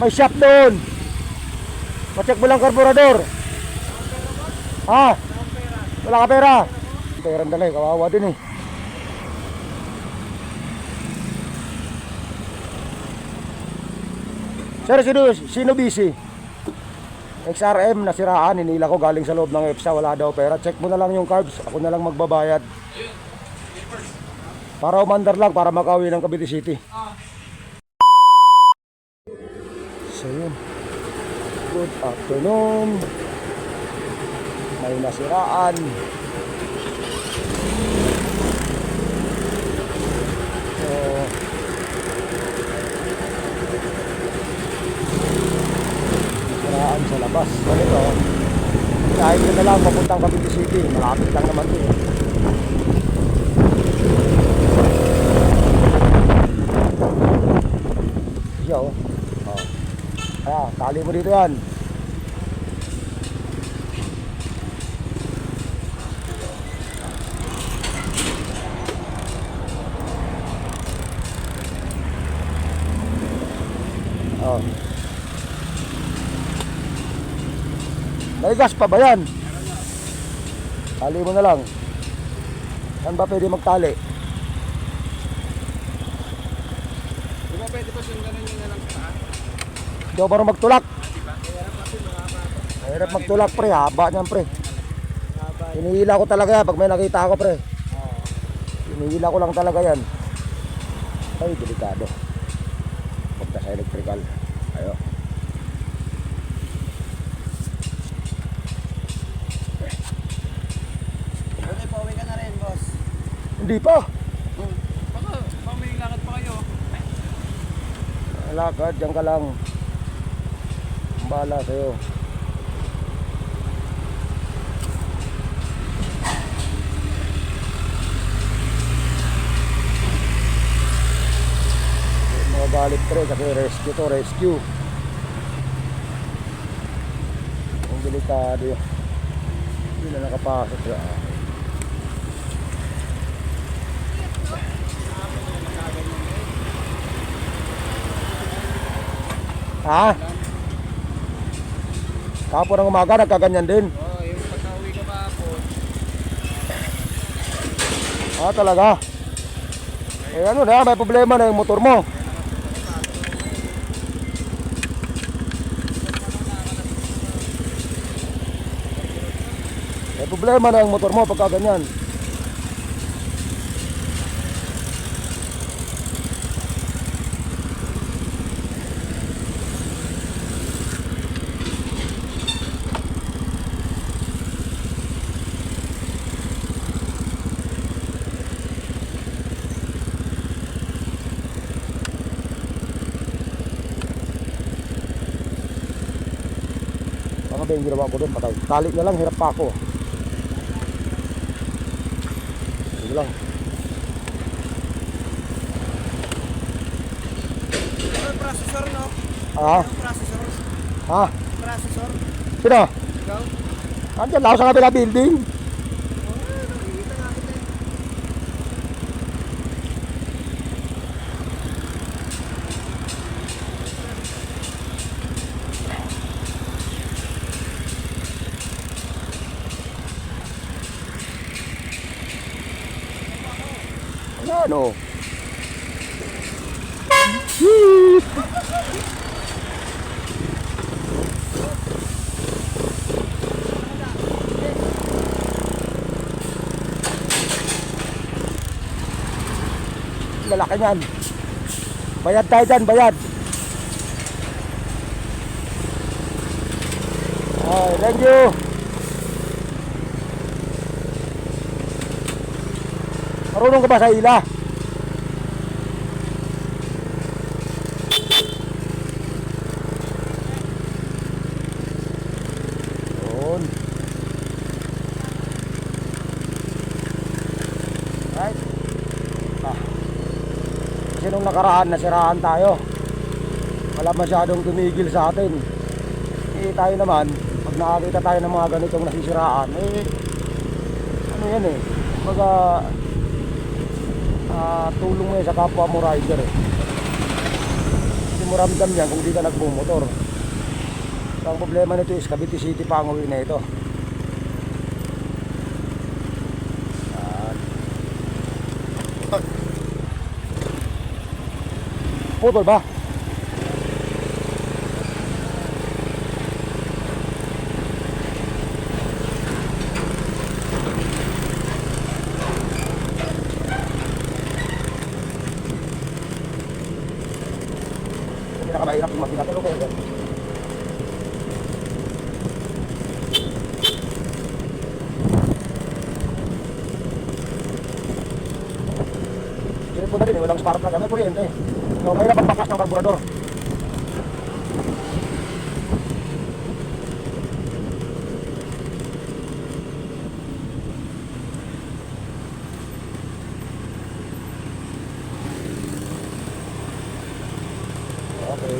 May shop doon. Pacheck mo lang karburador. Ha? Wala ka pera? Pera dala eh, kawawa din eh. Sir, sino, sino busy? XRM nasiraan, hinila ko galing sa loob ng EPSA, wala daw pera. Check mo na lang yung carbs, ako na lang magbabayad. Para umandar lang, para makauwi ng Cavite City. So yun. Good afternoon. May nasiraan. So, nasiraan sa labas. Ganito. Kahit ko na lang papuntang Cavite City. Malapit lang naman ito. eh. Siya oh. Oh. Kaya, tali mo dito yan. Oh. May gas pa ba yan? Tali mo na lang. Saan ba pwede magtali? Di ba pwede pa sundan nyo na lang sa taas? Hindi ako marunong magtulak. Mahirap magtulak pre, haba niyan pre. Hinihila ko talaga yan pag may nakita ako pre. Hinihila ko lang talaga yan. Ay, delikado. Punta sa electrical. Ayo. Buti, pauwi ka na rin, boss. Hindi pa. Baka, baka may lakad pa kayo. Alakad, dyan ka lang. Bahala sa'yo. Galit pre kasi rescue to, rescue. Ang delikado yun. Hindi na nakapasok sa Ha? Kapo ng umaga, nagkaganyan din. Oo, oh, yung pagka-uwi ka pa po. Ah, talaga? Eh ano na, may problema na yung motor mo. May problema na yung motor mo pagka ganyan. Yung ginawa ko doon, patay. Tali na lang, hirap pa ako. Sige lang. Ano processor, no? Ah, Anong processor? ha? Processor? Sino? Ikaw? Andiyan lang sa kabila building. Oo, oh, nakikita nga kita eh. Ano? Lalaki niyan. Bayad tayo dyan, bayad. Ay, thank you. Marunong ka ba sa ila? Yun. Right. Ah. Kasi nung nakaraan, nasiraan tayo. Wala masyadong tumigil sa atin. Eh tayo naman, pag nakakita tayo ng mga ganitong nasisiraan, eh, ano yan eh, mga tulong mo yan sa kapwa mo rider eh. Kasi mo ramdam yan kung di ka nagbumotor. Ang problema nito is Cavite City pa ang uwi na ito. Putol ba? Pinakamahirap yung magpinatulog kayo. Ko na walang spark plug. May kuryente. So, mahirap ang bakas ng karburador. Okay.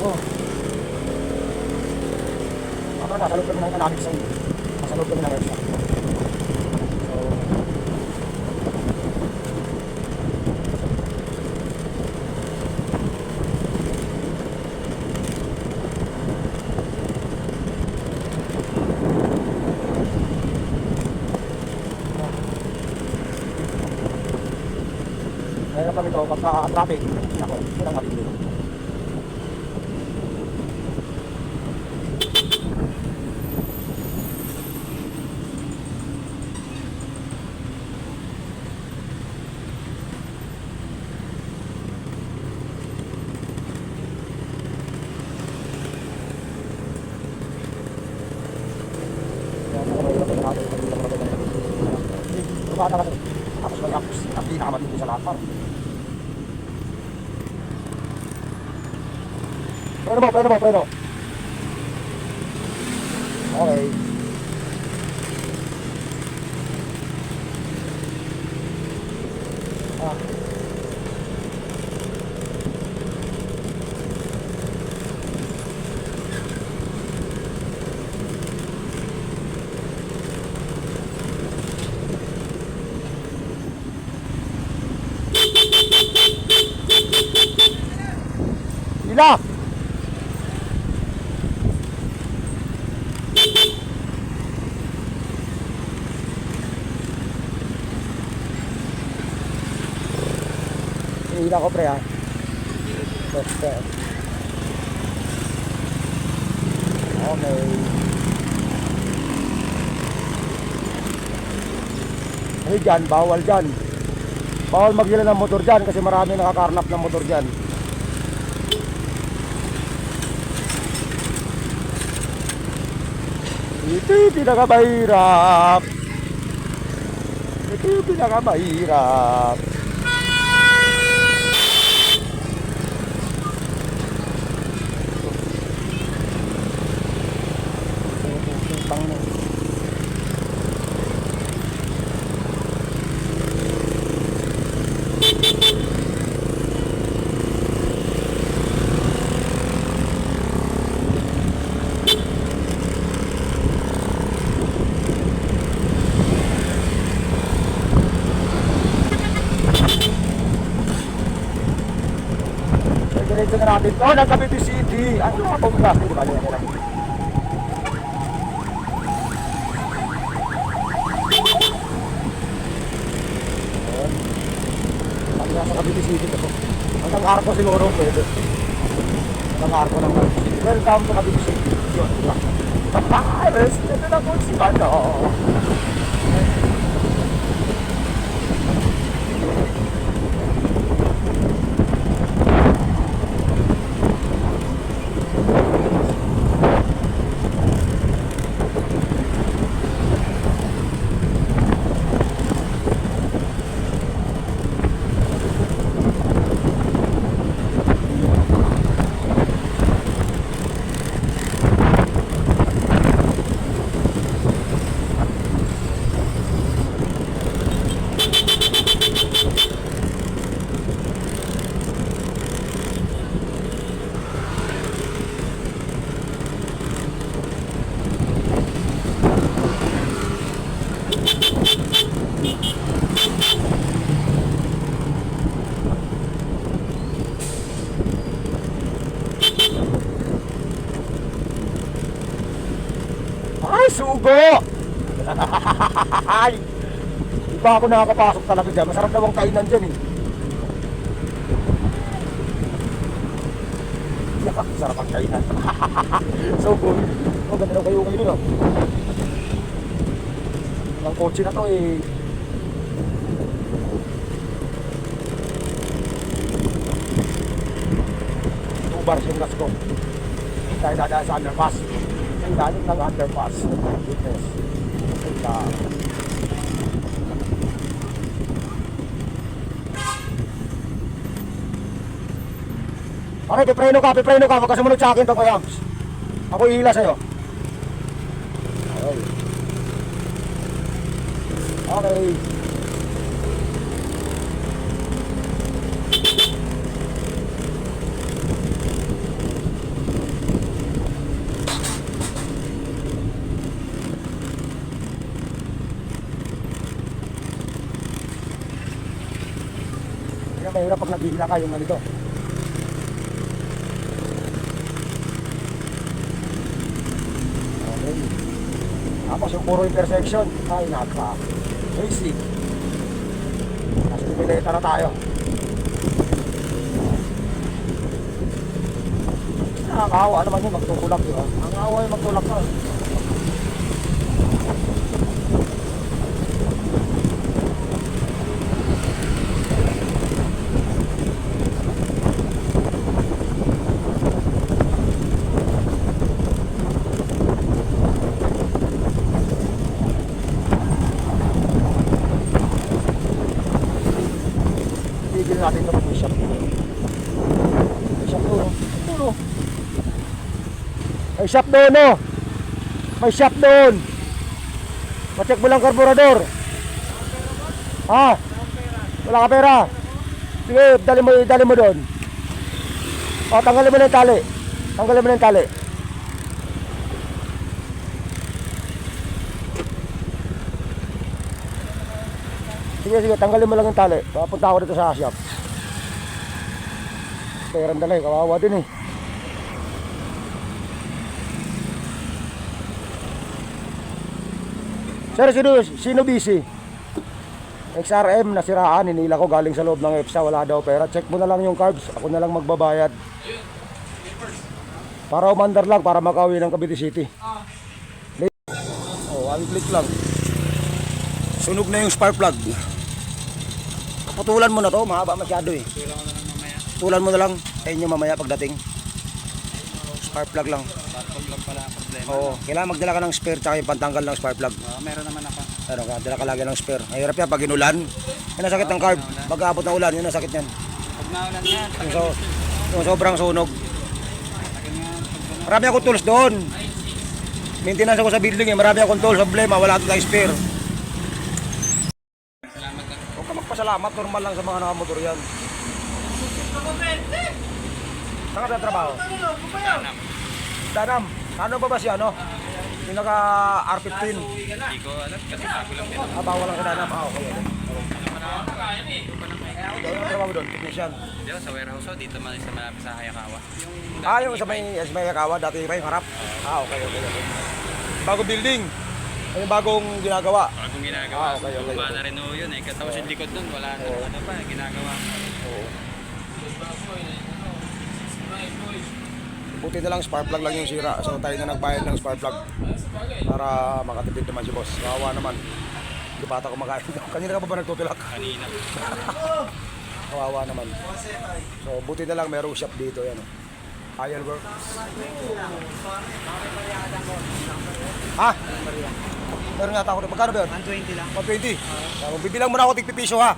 Oh. Ako nasa loob kami ng kanabik sa inyo. Nasa loob kami ng EDSA. So, Mahirap kami ito pagka traffic. Ako, yun ang matindi. Tapos may apps. Ang pinakamatindi sa lahat. Parang Pwede mo, pwede mo, mo. Okay. Ah. Ila! Hila ko pre ha. Basta. Okay. Ay dyan, bawal dyan. Bawal maghila ng motor dyan kasi marami nakakarnap ng motor dyan. Ito yung pinakamahirap. Ito yung pinakamahirap. Putang na. Diretso na natin. Oh, nasa City. Ano ka pong klase? Di ba? Ayan. Ang nasa Cavite City to. Hanggang Arco siguro pwede. Hanggang Arco ng. Welcome to City. Yun, diba? Papares! Ito na po si Ano. Sugo! Ay! Iba ako nakakapasok talaga dyan. Masarap daw ang kainan dyan eh. Sarap ang kainan. sugo. Oh, ganda daw kayo kayo no? Ang kotse na to eh. Two bars yung gas ko. Tayo dadaan sa underpass. Galing ng underpass. Goodness. Ito. Okay, pipreno ka, pipreno ka. Huwag ka sumunod sa akin, Pagpayams. Ako ihila sa'yo. Okay. Okay. Mahirap pag naghihila ka yung ganito. Okay. Tapos yung puro intersection, ay naka. Basic. Nasa simulator na tayo. Nakakawa naman yung magtutulak, di ba? Ang awa yung magtulak ka. Tigil natin ito may shop doon. May shop doon. oh. Doon, oh. May shop doon, oh. May shop doon. Pacheck mo lang karburador. Ha? Wala ka pera. Sige, dali mo, dali mo doon. O, tanggalin mo na yung tali. Tanggalin mo na yung tali. Sige, sige, tanggalin mo lang yung tali. Papunta ako dito sa shop. Perang dala eh, kawawa din eh. Sir, sino, sino busy? XRM nasiraan, hinila ko galing sa loob ng EPSA, wala daw pera. Check mo na lang yung carbs, ako na lang magbabayad. Para umandar lang, para makauwi ng Cavite City. Oh, one click lang. Sunog na yung spark plug. Putulan mo na to, mahaba masyado eh. Putulan mo na lang, sa inyo mamaya pagdating. Spark plug lang. Batog lang pala ang problema. Oo, kailangan magdala ka ng spare tsaka yung pantanggal ng spark plug. Ah, meron naman ako. Ano ka, dala ka lagi ng spare. Mahirap yan pag inulan. Yan ang sakit ng carb. Pag aabot ng ulan, yun ang sakit yan. Pag naulan nga, Yung, so, yung sobrang sunog. tagal nga. Pag ano, Marami akong tools doon. Maintenance ako sa building eh. Marami akong tools. Problema, wala tayong spare. salamat lang. Huwag ka magpasalamat. Normal lang sa mga nakamotor yan. Saan ka trabaho? Tanam. Danam. Ano ba ba si ano? Yung naka R15. Hindi ko alam kasi bago lang din. Ah, bawal lang sa Danam. Ah, okay. Ikaw yung trabaho doon, technician. Di ba, sa warehouse ho, dito man sa malapit sa Hayakawa. Ah, yung sa may, sa may Yakawa, dati yung harap. Ah, okay, okay, okay. Bagong building. Ay, yung bagong ginagawa. bagong ginagawa. Ah, okay, okay, Luma okay. na rin yun eh. Tapos yung likod nun, wala na ano pa, ginagawa. Oo. Buti na lang spark plug lang yung sira. So tayo na nagbayad ng spark plug para makatipid naman si boss. Kawawa naman. Hindi pa ata kumakain. Kanina ka pa ba nagtutulak? Kanina. Kawawa naman. So buti na lang merong shop dito yan. oh. Iron work. Ha? Meron nga ako. Magkano ba yun? 120 lang. 120. So, bibilang mo na ako tigpipiso ha.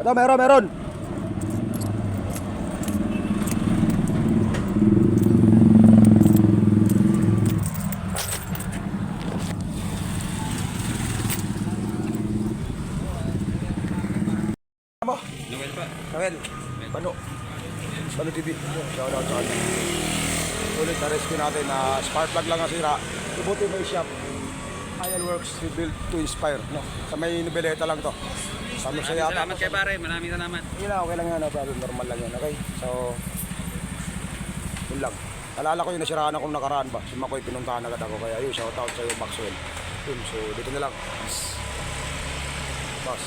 Ito, meron, meron. Mo. Noel pa. Noel, Bano. Bano TV. Shout out sa kanya. Ulit na rescue natin na spark plug lang ang. Ibuti may shop. Ironworks built to inspire, no? Sa may nobeleta lang to. Sa Maraming Lusaya salamat kay pare. Maraming salamat. Yun lang, okay lang yan, no, brother. Normal lang yan, okay? So, yun lang. Alala ko yung nasiraan akong nakaraan ba? Si Makoy, pinuntahan agad ako. Kaya yun, shout out sa'yo, Maxwell. Yun, so dito na lang. Boss.